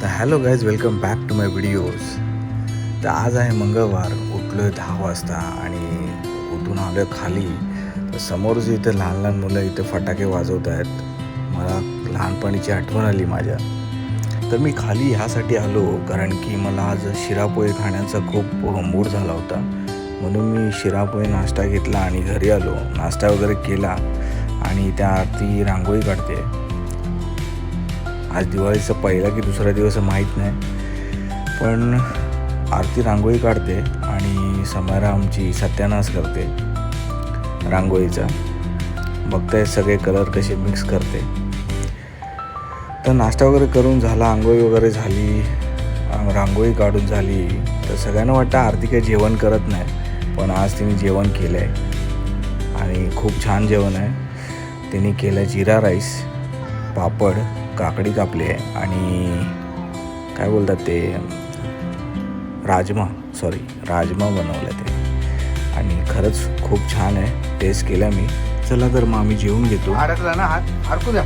तर hello guys welcome back to my videos. तर आज आहे मंगळवार उठलो आहे दहा वाजता आणि उठून आलो आहे खाली. तर समोरच इथे लहान लहान मुलं इथे फटाके वाजवत आहेत. मला लहानपणीची आठवण आली माझ्या. तर मी खाली ह्यासाठी आलो कारण की मला आज शिरापोहे खाण्याचा खूप मूड झाला होता. म्हणून मी शिरापोहे नाश्ता घेतला आणि घरी आलो. नाश्ता वगैरे केला आणि त्या आरती रांगोळी काढते. आज दिवाळीचा पहिला की दुसरा दिवस माहीत नाही. पण आरती रांगोळी काढते आणि समारा आमची सत्यानाश करते. रांगोळीचा. बघताय सगळे कलर कसे मिक्स करते. तर नाश्ता वगैरे करून झाला आंघोळी वगैरे झाली रांगोळी काढून झाली. तर सगळ्यांना वाटतं आरती काही जेवण करत नाही पण आज तिने जेवण केलं आहे आणि खूप छान जेवण आहे. तिने केलं जिरा राईस पापड काकडी कापली आहे आणि काय बोलतात ते? राजमा सॉरी राजमा बनवलं ते. आणि खरंच खूप छान आहे. टेस्ट केला मी. चला तर मग आम्ही जेवून घेतो. अडकला ना हात अडकू द्या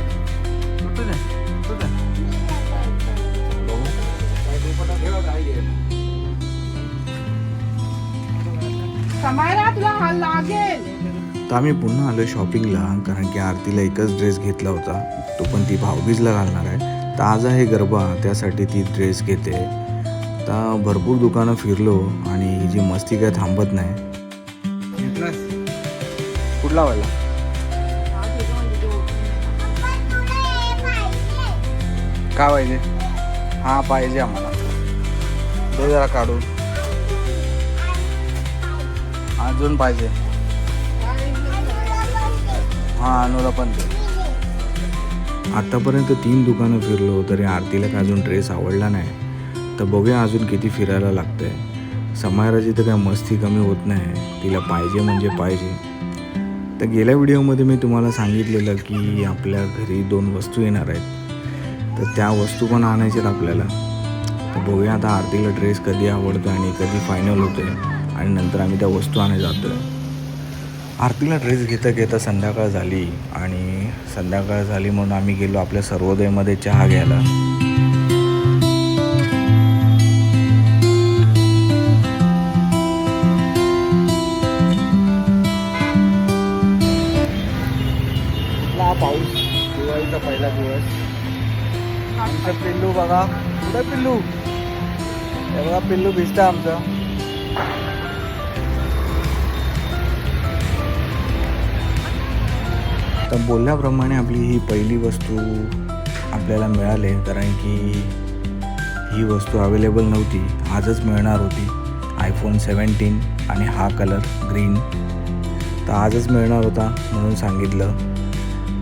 तुला हा लागेल. तर आम्ही पुन्हा आलो शॉपिंगला कारण की आरतीला एकच ड्रेस घेतला होता. तो पण ती भाऊबीजला घालणार आहे. तर आज आहे गरबा त्यासाठी ती ड्रेस घेते. आता भरपूर दुकानं फिरलो आणि ही जी मस्ती काय थांबत नाही. कुठला वाला? का पाहिजे? हां पाहिजे आम्हाला. दे जरा काढून. अजून पाहिजे. हा अनुला पण आत्तापर्यंत आतापर्यंत तीन दुकानं फिरलो तरी आरतीला काय अजून ड्रेस आवडला नाही. तर बघूया अजून किती फिरायला लागतंय. समायराची तर काय मस्ती कमी होत नाही. तिला पाहिजे म्हणजे पाहिजे. तर गेल्या व्हिडिओमध्ये मी तुम्हाला सांगितलेलं की आपल्या घरी दोन वस्तू येणार आहेत. तर त्या वस्तू पण आणायच्यात आपल्याला. तर बघूया आता आरतीला ड्रेस कधी आवडतो आणि कधी फायनल होतोय. आणि नंतर आम्ही त्या वस्तू आणायला जातोय. आरतीला ड्रेस घेता घेता संध्याकाळ झाली आणि संध्याकाळ झाली म्हणून आम्ही गेलो आपल्या सर्वोदयमध्ये चहा घ्यायला. हा पाऊस. दिवाळीचा पहिला दिवस. आमचं पिल्लू बघा. कुठे पिल्लू? हे बघा पिल्लू भिजतं आमचं. तर बोलल्याप्रमाणे आपली ही पहिली वस्तू आपल्याला मिळाली कारण की ही वस्तू अवेलेबल नव्हती. आजच मिळणार होती. आयफोन सेवन्टीन आणि हा कलर ग्रीन तर आजच मिळणार होता म्हणून सांगितलं.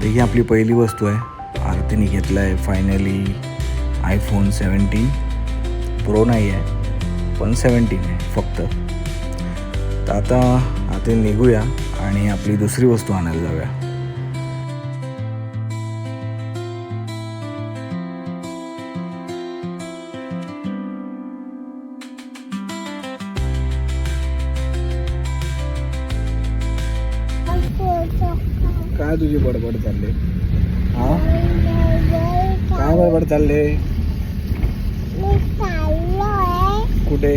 तर ही आपली पहिली वस्तू आहे. आरतीने घेतलं आहे फायनली आयफोन सेवन्टीन प्रो नाही आहे पण सेवन्टीन आहे फक्त. तर आता आता निघूया आणि आपली दुसरी वस्तू आणायला जाऊया. काय तुझी बडबड चालले? हा? काय बडबड चालले? कुठे?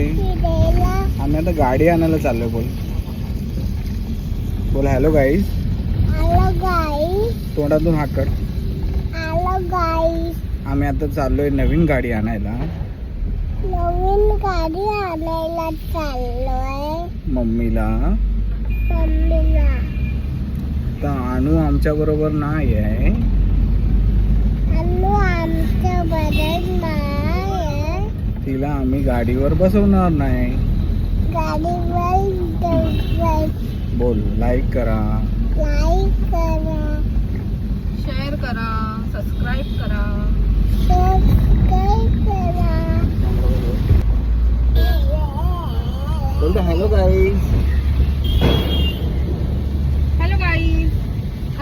आम्ही आता गाडी आणायला चाललोय बोल. बोल हॅलो गाईज तोंडातून हात काढ आम्ही आता चाललोय नवीन गाडी आणायला. नवीन गाडी आणायला चाललोय. मम्मीला. मम्मीला. तर आणू आमच्या बरोबर नाही आहे. अनु तिला आम्ही गाडीवर बसवणार नाही. गाडीवर बोल लाईक करा. लाईक करा. शेअर करा सबस्क्राईब करा. सबस्क्राईब करा. बोलतो हॅलो गाईज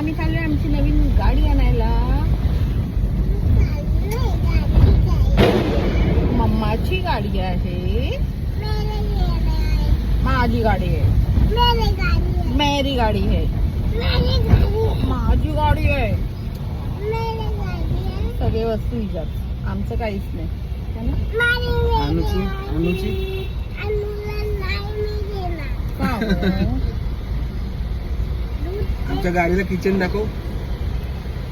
आम्ही चाललोय आमची नवीन गाडी आणायला. मम्माची गाडी आहे. माझी गाडी आहे. मेरी गाडी आहे. माझी गाडी आहे. सगळे वस्तू हिच्यात. आमचं काहीच नाही. का? आमच्या गाडीचं किचन दाखव.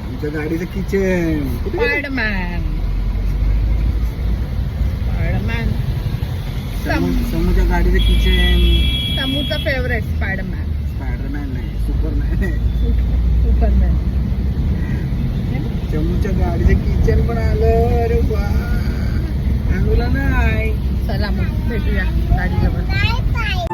आमच्या गाडीचं किचन स्पायडरमॅन स्पायडरमॅन समू समूच्या गाडीचं किचन समूचा फेवरेट स्पायडरमॅन स्पायडरमॅन नाही सुपरमॅन सुपरमॅन चमूच्या गाडीचं किचन पण आलं. अरे वा. अनुला नाही. चला मग भेटूया गाडीजवळ.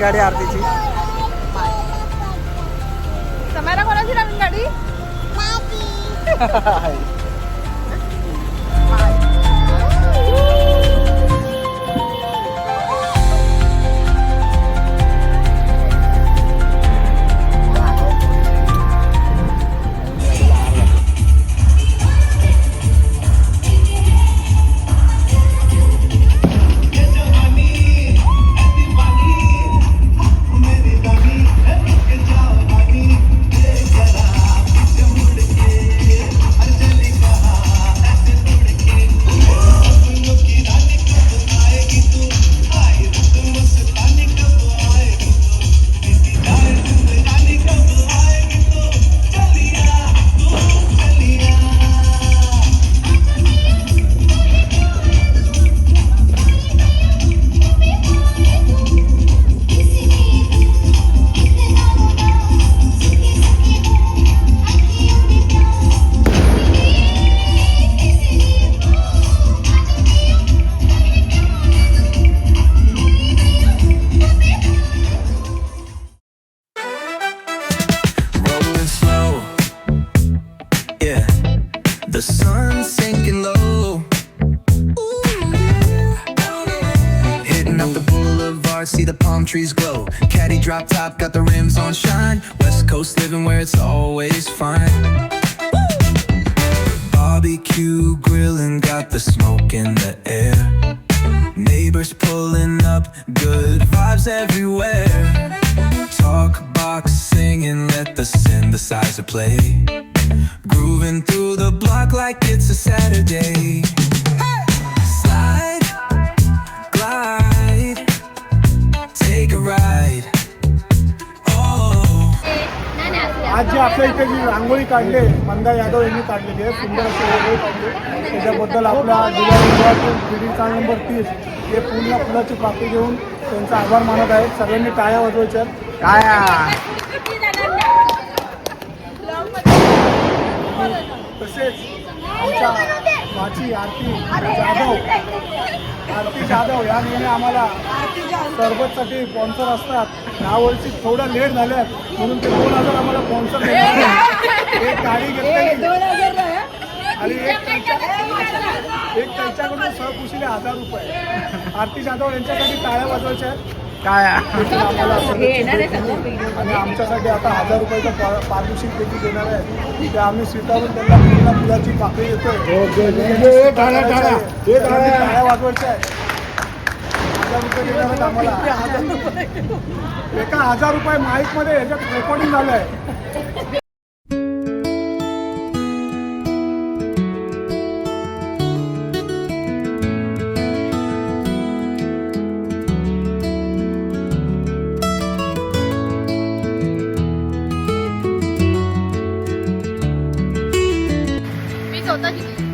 गाडी आरतीची समायला कोणाची नवीन गाडी rolling Drop top, got the rims on shine. West Coast living where it's always fine. Barbecue grilling, got the smoke in the air. Neighbors pulling up, good vibes everywhere. Talk box singing, let the synthesizer play. Grooving through the block like it's a Saturday. आज जी आपल्या इथे जी रांगोळी काढली मंदा यादव यांनी काढलेली आहे सुंदर अशी रांगोळी काढली. त्याच्याबद्दल आपला जिल्हा विभागातील पीडी कार्ड नंबर तीस हे पूर्ण फुलाची पाकळी घेऊन त्यांचा आभार मानत आहेत. सगळ्यांनी टाळ्या वाजवायच्या. काय तसेच आमच्या माची आरती जाधव. आरती जाधव या नेहमी आम्हाला सरबतसाठी स्पॉन्सर असतात. यावर्षी थोडं लेट झाल्यात म्हणून ते दोन हजार आम्हाला स्पॉन्सर एक गाडी घेतली आणि एक त्यांच्या- एक त्यांच्याकडून सहकुशीले हजार रुपये. आरती जाधव यांच्यासाठी टाळ्या वाजवायच्या आहेत. काय? आणि आमच्यासाठी आता हजार रुपयाचं पा- पारितोषिक देखील देणार आहे. ते आम्ही स्वीकारून त्यांना पूर्ण फुलाची पाकळी येतोय टाळ्या वाजवायच्या आहेत. हजार रुपये देणार आहेत आम्हाला. एका हजार रुपये माईकमध्ये ह्याच्यात रेकॉर्डिंग स्वतः शिकली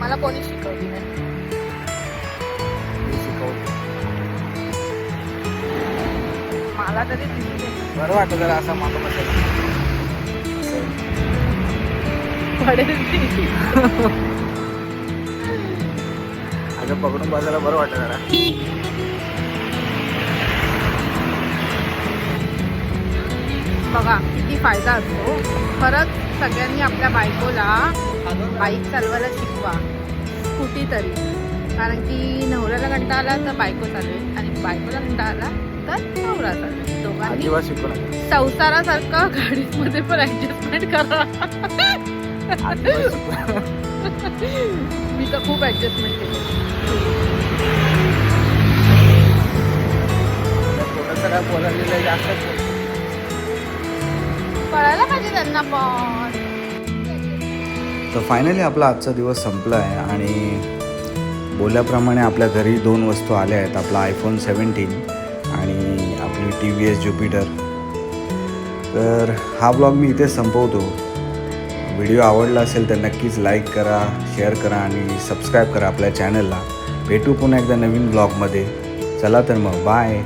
मला कोणी शिकवली नाही. मला तरी बरं वाटलं जरा असा मामा बसायला अगं पकडून बसायला बरं वाटलं जरा. बघा किती फायदा असतो. खरंच सगळ्यांनी आपल्या बायकोला बाईक चालवायला शिकवा. स्कूटी तरी कारण की नवऱ्याला कंटाळा आला तर बायको चालवेल. आणि बायकोला कंटाळा आला तर नवरा चालवेल. दोघांनी संसारासारखं गाडीमध्ये पण ऍडजस्टमेंट करा. मी तर खूप ऍडजस्टमेंट केली. जास्त कळायला पाहिजे त्यांना पण. तर फायनली आपला आजचा दिवस संपला आहे आणि बोलल्याप्रमाणे आपल्या घरी दोन वस्तू आल्या आहेत आपला आयफोन सेवन्टीन आणि आपली टी व्ही एस ज्युपिटर तर हा ब्लॉग मी इथे संपवतो. व्हिडिओ आवडला असेल तर नक्कीच लाईक करा शेअर करा आणि सबस्क्राईब करा आपल्या चॅनलला भेटू पुन्हा एकदा नवीन ब्लॉगमध्ये चला तर मग बाय